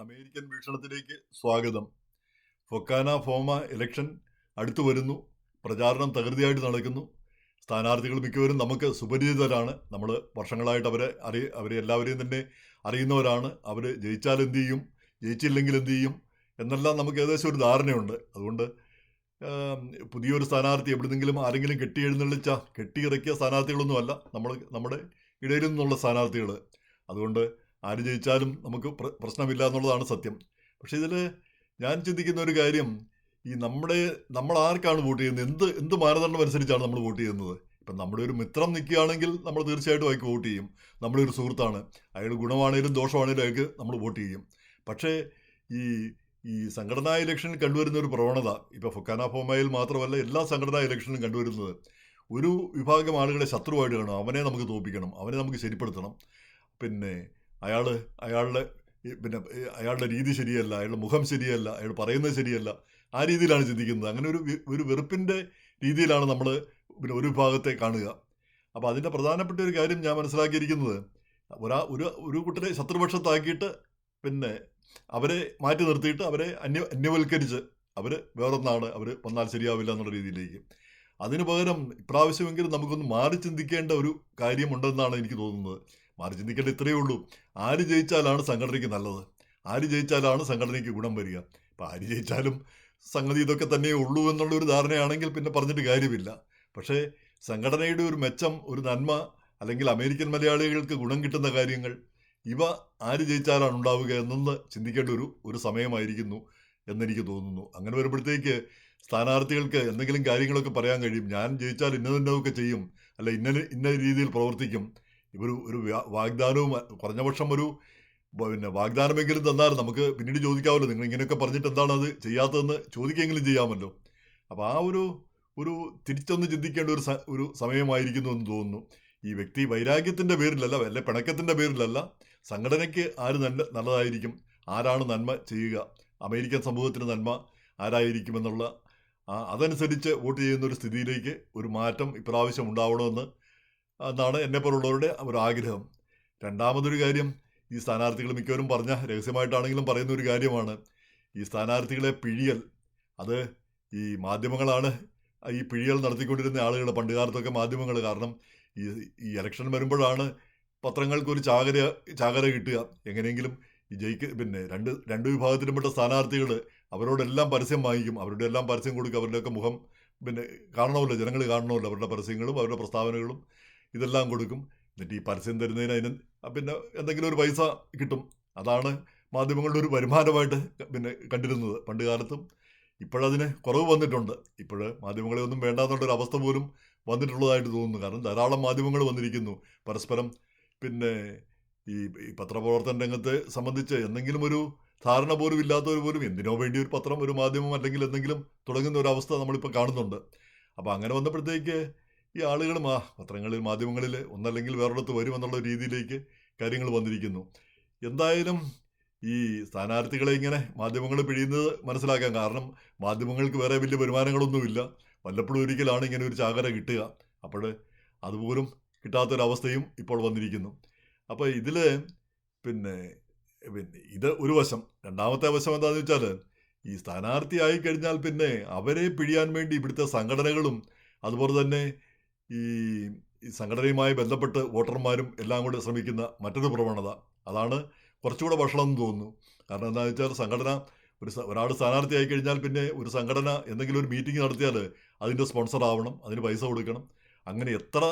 American വീക്ഷണത്തിലേക്ക് സ്വാഗതം. FOKANA FOMAA election അടുത്തു വരുന്നു. പ്രചാരണം തകൃതിയായിട്ട് നടക്കുന്നു. സ്ഥാനാർത്ഥികൾ മിക്കവരും നമുക്ക് സുപരിചിതരാണ്. നമ്മൾ വർഷങ്ങളായിട്ട് അവരെ അറിയ അവരെ എല്ലാവരെയും തന്നെ അറിയുന്നവരാണ്. അവർ ജയിച്ചാൽ എന്ത് ചെയ്യും? ജയിച്ചില്ലെങ്കിൽ എന്ത് ചെയ്യും? എന്നെല്ലാം നമുക്ക് ഏകദേശം ഒരു ധാരണയുണ്ട്. അതുകൊണ്ട് പുതിയൊരു സ്ഥാനാർത്ഥി എവിടുന്നെങ്കിലും ആരെങ്കിലും കെട്ടി എഴുന്നള്ളിച്ച കെട്ടിയിറക്കിയ സ്ഥാനാർത്ഥികളൊന്നുമല്ല നമ്മൾ നമ്മുടെ ഇടയിൽ നിന്നുള്ള സ്ഥാനാർത്ഥികൾ അതുകൊണ്ട് ആര് ജയിച്ചാലും നമുക്ക് പ്ര- പ്രശ്നമില്ല എന്നുള്ളതാണ് സത്യം. പക്ഷെ ഇതിൽ ഞാൻ ചിന്തിക്കുന്ന ഒരു കാര്യം ഈ നമ്മുടെ നമ്മൾ ആർക്കാണ് വോട്ട് ചെയ്യുന്നത്? എന്ത് എന്ത് മാനദണ്ഡം അനുസരിച്ചാണ് നമ്മൾ വോട്ട് ചെയ്യുന്നത്? ഇപ്പം നമ്മുടെ ഒരു മിത്രം നിൽക്കുകയാണെങ്കിൽ നമ്മൾ തീർച്ചയായിട്ടും അയാൾക്ക് വോട്ട് ചെയ്യും. നമ്മുടെ ഒരു സുഹൃത്താണ്. അയാൾ ഗുണമാണേലും ദോഷമാണേലും അയാൾക്ക് നമ്മൾ വോട്ട് ചെയ്യും. പക്ഷേ ഈ ഈ സംഘടനാ ഇലക്ഷനിൽ കണ്ടുവരുന്ന ഒരു പ്രവണത ഇപ്പോൾ ഫുക്കാന ഫോമയിൽ മാത്രമല്ല എല്ലാ സംഘടനാ ഇലക്ഷനിലും കണ്ടുവരുന്നത് ഒരു വിഭാഗം ആളുകളെ ശത്രുവായിട്ട് കാണും. അവനെ നമുക്ക് തോപ്പിക്കണം അവനെ നമുക്ക് ശരിപ്പെടുത്തണം. പിന്നെ അയാൾ അയാളുടെ പിന്നെ അയാളുടെ രീതി ശരിയല്ല അയാളുടെ മുഖം ശരിയല്ല അയാൾ പറയുന്നത് ശരിയല്ല. ആ രീതിയിലാണ് ചിന്തിക്കുന്നത്. അങ്ങനെ ഒരു ഒരു വെറുപ്പിന്റെ രീതിയിലാണ് നമ്മൾ പിന്നെ ഒരു വിഭാഗത്തെ കാണുക. അപ്പോൾ അതിന്റെ പ്രധാനപ്പെട്ട ഒരു കാര്യം ഞാൻ മനസ്സിലാക്കിയിരിക്കുന്നത്. ഒരാ ഒരു ഒരു കൂട്ടരെ ശത്രുപക്ഷത്താക്കിയിട്ട് പിന്നെ അവരെ മാറ്റി നിർത്തിയിട്ട് അവരെ അന്യ അന്യവൽക്കരിച്ച് അവർ വേറൊന്നാണ് അവർ വന്നാൽ ശരിയാവില്ല എന്നുള്ള രീതിയിലേക്ക്. അതിനു പകരം ഇപ്രാവശ്യമെങ്കിലും നമുക്കൊന്ന് മാറി ചിന്തിക്കേണ്ട ഒരു കാര്യമുണ്ടെന്നാണ് എനിക്ക് തോന്നുന്നത്. മാറി ചിന്തിക്കേണ്ട ഇത്രയേ ഉള്ളൂ. ആര് ജയിച്ചാലാണ് സംഘടനയ്ക്ക് നല്ലത്. ആര് ജയിച്ചാലാണ് സംഘടനയ്ക്ക് ഗുണം വരിക. അപ്പം ആര് ജയിച്ചാലും സംഗതി ഇതൊക്കെ തന്നെ ഉള്ളൂ എന്നുള്ളൊരു ധാരണയാണെങ്കിൽ പിന്നെ പറഞ്ഞിട്ട് കാര്യമില്ല. പക്ഷേ സംഘടനയുടെ ഒരു മെച്ചം ഒരു നന്മ അല്ലെങ്കിൽ അമേരിക്കൻ മലയാളികൾക്ക് ഗുണം കിട്ടുന്ന കാര്യങ്ങൾ ഇവ ആര് ജയിച്ചാലാണ് ഉണ്ടാവുക എന്നൊന്ന് ചിന്തിക്കേണ്ട ഒരു ഒരു സമയമായിരിക്കുന്നു എന്നെനിക്ക് തോന്നുന്നു. അങ്ങനെ വരുമ്പോഴത്തേക്ക് സ്ഥാനാർത്ഥികൾക്ക് എന്തെങ്കിലും കാര്യങ്ങളൊക്കെ പറയാൻ കഴിയും. ഞാൻ ജയിച്ചാൽ ഇന്നതിന്നതൊക്കെ ചെയ്യും. അല്ല ഇന്ന ഇന്ന രീതിയിൽ പ്രവർത്തിക്കും. ഇവർ ഒരു വാഗ്ദാനവും കുറഞ്ഞ പക്ഷം ഒരു പിന്നെ വാഗ്ദാനമെങ്കിലും തന്നാൽ നമുക്ക് പിന്നീട് ചോദിക്കാമല്ലോ. നിങ്ങൾ ഇങ്ങനെയൊക്കെ പറഞ്ഞിട്ട് എന്താണ് അത് ചെയ്യാത്തതെന്ന് ചോദിക്കെങ്കിലും ചെയ്യാമല്ലോ. അപ്പോൾ ആ ഒരു ഒരു തിരിച്ചൊന്ന് ചിന്തിക്കേണ്ട ഒരു ഒരു സമയമായിരിക്കുന്നു എന്ന് തോന്നുന്നു. ഈ വ്യക്തി വൈരാഗ്യത്തിന്റെ പേരിലല്ല അല്ലെ പിണക്കത്തിന്റെ പേരിലല്ല സംഘടനയ്ക്ക് ആര് നല്ല നല്ലതായിരിക്കും ആരാണ് നന്മ ചെയ്യുക അമേരിക്കൻ സമൂഹത്തിന് നന്മ ആരായിരിക്കുമെന്നുള്ള അതനുസരിച്ച് വോട്ട് ചെയ്യുന്ന ഒരു സ്ഥിതിയിലേക്ക് ഒരു മാറ്റം ഇപ്രാവശ്യം ഉണ്ടാവണമെന്ന് എന്നാണ് എന്നെപ്പോലുള്ളവരുടെ ഒരു ആഗ്രഹം. രണ്ടാമതൊരു കാര്യം ഈ സ്ഥാനാർത്ഥികൾ മിക്കവരും പറഞ്ഞ രഹസ്യമായിട്ടാണെങ്കിലും പറയുന്ന ഒരു കാര്യമാണ്. ഈ സ്ഥാനാർത്ഥികളെ പിഴിയൽ അത് ഈ മാധ്യമങ്ങളാണ് ഈ പിഴിയൽ നടത്തിക്കൊണ്ടിരുന്ന ആളുകൾ പണ്ട് കാലത്തൊക്കെ മാധ്യമങ്ങൾ കാരണം ഈ ഈ ഇലക്ഷൻ വരുമ്പോഴാണ് പത്രങ്ങൾക്ക് ഒരു ചാകര ചാകര കിട്ടുക. എങ്ങനെയെങ്കിലും ഈ ജയിക്ക് പിന്നെ രണ്ട് രണ്ട് വിഭാഗത്തിലുംപ്പെട്ട സ്ഥാനാർത്ഥികൾ അവരോടെല്ലാം പരസ്യം വാങ്ങിക്കും. അവരുടെ എല്ലാം പരസ്യം കൊടുക്കുക അവരുടെയൊക്കെ മുഖം പിന്നെ കാണണമല്ലോ ജനങ്ങൾ കാണണമല്ലോ. അവരുടെ പരസ്യങ്ങളും അവരുടെ പ്രസ്താവനകളും ഇതെല്ലാം കൊടുക്കും. എന്നിട്ട് ഈ പരസ്യം തരുന്നതിന് അതിന് പിന്നെ എന്തെങ്കിലും ഒരു പൈസ കിട്ടും. അതാണ് മാധ്യമങ്ങളുടെ ഒരു വരുമാനമായിട്ട് പിന്നെ കണ്ടിരുന്നത് പണ്ട് കാലത്തും. ഇപ്പോഴതിന് കുറവ് വന്നിട്ടുണ്ട്. ഇപ്പോൾ മാധ്യമങ്ങളെ ഒന്നും വേണ്ടാന്നുള്ളൊരു അവസ്ഥ പോലും വന്നിട്ടുള്ളതായിട്ട് തോന്നുന്നു. കാരണം ധാരാളം മാധ്യമങ്ങൾ വന്നിരിക്കുന്നു. പരസ്പരം പിന്നെ ഈ പത്രപ്രവർത്തന രംഗത്തെ സംബന്ധിച്ച് എന്തെങ്കിലും ഒരു ധാരണ പോലും ഇല്ലാത്തവർ പോലും എന്തിനോ വേണ്ടി ഒരു പത്രം ഒരു മാധ്യമം അല്ലെങ്കിൽ എന്തെങ്കിലും തുടങ്ങുന്ന ഒരു അവസ്ഥ നമ്മളിപ്പോൾ കാണുന്നുണ്ട്. അപ്പോൾ അങ്ങനെ വന്നപ്പോഴത്തേക്ക് ഈ ആളുകളും ആ പത്രങ്ങളിൽ മാധ്യമങ്ങളിൽ ഒന്നല്ലെങ്കിൽ വേറൊരിടത്ത് വരുമെന്നുള്ള രീതിയിലേക്ക് കാര്യങ്ങൾ വന്നിരിക്കുന്നു. എന്തായാലും ഈ സ്ഥാനാർത്ഥികളെ ഇങ്ങനെ മാധ്യമങ്ങൾ പിഴിയുന്നത് മനസ്സിലാക്കാം. കാരണം മാധ്യമങ്ങൾക്ക് വേറെ വലിയ വരുമാനങ്ങളൊന്നുമില്ല. വല്ലപ്പോഴും ഒരിക്കലാണ് ഇങ്ങനെ ഒരു ചാകര കിട്ടുക. അപ്പോൾ അതുപോലും കിട്ടാത്തൊരവസ്ഥയും ഇപ്പോൾ വന്നിരിക്കുന്നു. അപ്പോൾ ഇതിൽ പിന്നെ പിന്നെ ഇത് ഒരു വശം. രണ്ടാമത്തെ വശം എന്താണെന്ന് വെച്ചാൽ ഈ സ്ഥാനാർത്ഥി ആയി കഴിഞ്ഞാൽ പിന്നെ അവരെ പിഴിയാൻ വേണ്ടി ഇവിടുത്തെ സംഘടനകളും അതുപോലെ തന്നെ ഈ സംഘടനയുമായി ബന്ധപ്പെട്ട് വോട്ടർമാരും എല്ലാം കൂടി ശ്രമിക്കുന്ന മറ്റൊരു പ്രവണത. അതാണ് കുറച്ചുകൂടെ ഭക്ഷണം എന്ന് തോന്നുന്നു. കാരണം എന്താണെന്ന് വെച്ചാൽ സംഘടന ഒരു ഒരാൾ സ്ഥാനാർത്ഥി ആയി കഴിഞ്ഞാൽ പിന്നെ ഒരു സംഘടന എന്തെങ്കിലും ഒരു മീറ്റിംഗ് നടത്തിയാൽ അതിന്റെ സ്പോൺസർ ആവണം അതിന് പൈസ കൊടുക്കണം. അങ്ങനെ എത്ര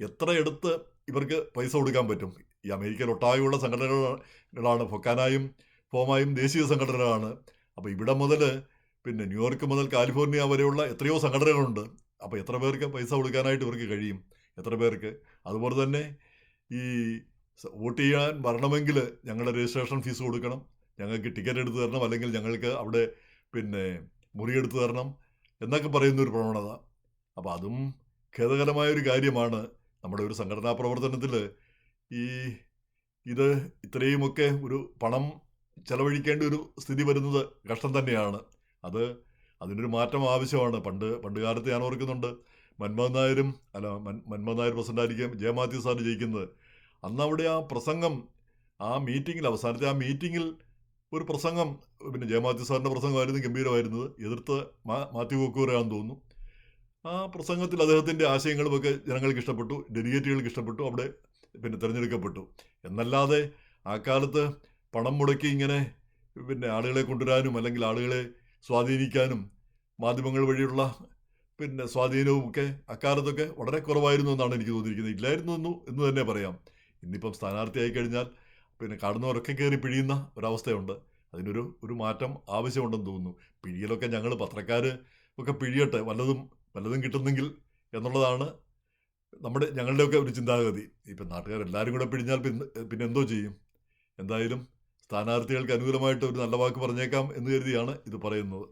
എത്ര എടുത്ത് ഇവർക്ക് പൈസ കൊടുക്കാൻ പറ്റും? ഈ അമേരിക്കയിൽ ഒട്ടാകെയുള്ള സംഘടനകളാണ്. ഫൊക്കാനായും ഫോമായും ദേശീയ സംഘടനകളാണ്. അപ്പോൾ ഇവിടെ മുതൽ പിന്നെ ന്യൂയോർക്ക് മുതൽ കാലിഫോർണിയ വരെയുള്ള എത്രയോ സംഘടനകളുണ്ട്. അപ്പോൾ എത്ര പേർക്ക് പൈസ കൊടുക്കാനായിട്ട് ഇവർക്ക് കഴിയും? എത്ര പേർക്ക്? അതുപോലെ തന്നെ ഈ വോട്ട് ചെയ്യാൻ വരണമെങ്കിൽ ഞങ്ങളുടെ രജിസ്ട്രേഷൻ ഫീസ് കൊടുക്കണം. ഞങ്ങൾക്ക് ടിക്കറ്റ് എടുത്ത് തരണം. അല്ലെങ്കിൽ ഞങ്ങൾക്ക് അവിടെ പിന്നെ മുറിയെടുത്ത് തരണം എന്നൊക്കെ പറയുന്ന ഒരു പ്രവണത. അപ്പോൾ അതും ഖേദകരമായ ഒരു കാര്യമാണ് നമ്മുടെ ഒരു സംഘടനാ പ്രവർത്തനത്തിൽ ഈ ഇത് ഇത്രയുമൊക്കെ ഒരു പണം ചെലവഴിക്കേണ്ട ഒരു സ്ഥിതി വരുന്നത് കഷ്ടം തന്നെയാണ്. അത് അതിനൊരു മാറ്റം ആവശ്യമാണ്. പണ്ട് പണ്ട് കാലത്ത് ഞാൻ ഓർക്കുന്നുണ്ട്. മൻമോഹൻ നായരും അല്ല മൻ മൻമോഹൻ നായർ പ്രസിഡന്റായിരിക്കും ജയ മാത്യൂസ് ആണ് ജയിക്കുന്നത്. അന്ന് അവിടെ ആ പ്രസംഗം ആ മീറ്റിങ്ങിൽ അവസാനത്തെ ആ മീറ്റിങ്ങിൽ ഒരു പ്രസംഗം പിന്നെ ജയമാത്യു സാറിന്റെ പ്രസംഗമായിരുന്നു ഗംഭീരമായിരുന്നത്. എതിർത്ത് മാ മാത്യു കൊക്കൂറാണെന്ന് തോന്നുന്നു. ആ പ്രസംഗത്തിൽ അദ്ദേഹത്തിന്റെ ആശയങ്ങളുമൊക്കെ ജനങ്ങൾക്ക് ഇഷ്ടപ്പെട്ടു ഡെലിഗേറ്റുകൾക്ക് ഇഷ്ടപ്പെട്ടു അവിടെ പിന്നെ തിരഞ്ഞെടുക്കപ്പെട്ടു. എന്നല്ലാതെ ആ കാലത്ത് പണം മുടക്കി ഇങ്ങനെ പിന്നെ ആളുകളെ കൊണ്ടുവരാനും അല്ലെങ്കിൽ ആളുകളെ സ്വാധീനിക്കാനും മാധ്യമങ്ങൾ വഴിയുള്ള പിന്നെ സ്വാധീനവും ഒക്കെ അക്കാലത്തൊക്കെ വളരെ കുറവായിരുന്നു എന്നാണ് എനിക്ക് തോന്നിയിരിക്കുന്നത്. ഇല്ലായിരുന്നു എന്ന് എന്ന് തന്നെ പറയാം. ഇന്നിപ്പം സ്ഥാനാർത്ഥിയായി കഴിഞ്ഞാൽ പിന്നെ കാണുന്നവരൊക്കെ കയറി പിഴിയുന്ന ഒരവസ്ഥയുണ്ട്. അതിനൊരു ഒരു മാറ്റം ആവശ്യമുണ്ടെന്ന് തോന്നുന്നു. പിഴിയലൊക്കെ ഞങ്ങൾ പത്രക്കാർ ഒക്കെ പിഴിയട്ടെ വല്ലതും വല്ലതും കിട്ടുന്നെങ്കിൽ എന്നുള്ളതാണ് നമ്മുടെ ഞങ്ങളുടെയൊക്കെ ഒരു ചിന്താഗതി. ഇപ്പം നാട്ടുകാരെല്ലാവരും കൂടെ പിഴിഞ്ഞാൽ പിന്നെ പിന്നെ എന്തോ ചെയ്യും? എന്തായാലും സ്ഥാനാർത്ഥികൾക്ക് അനുകൂലമായിട്ട് ഒരു നല്ല വാക്ക് പറഞ്ഞേക്കാം എന്ന് കരുതിയാണ് ഇത് പറയുന്നത്.